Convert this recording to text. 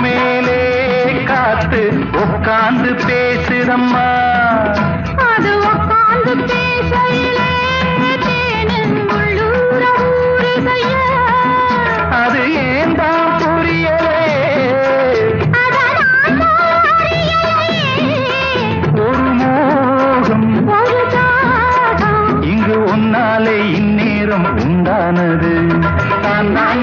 மேலே காத்து உட்காந்து பேசுதம்மா அது உட்காந்து அது ஏன் தான் புரியலே ஒரு மோகம். இங்கு ஒன்னாலே இந்நேரம் உண்டானது. நான் நான்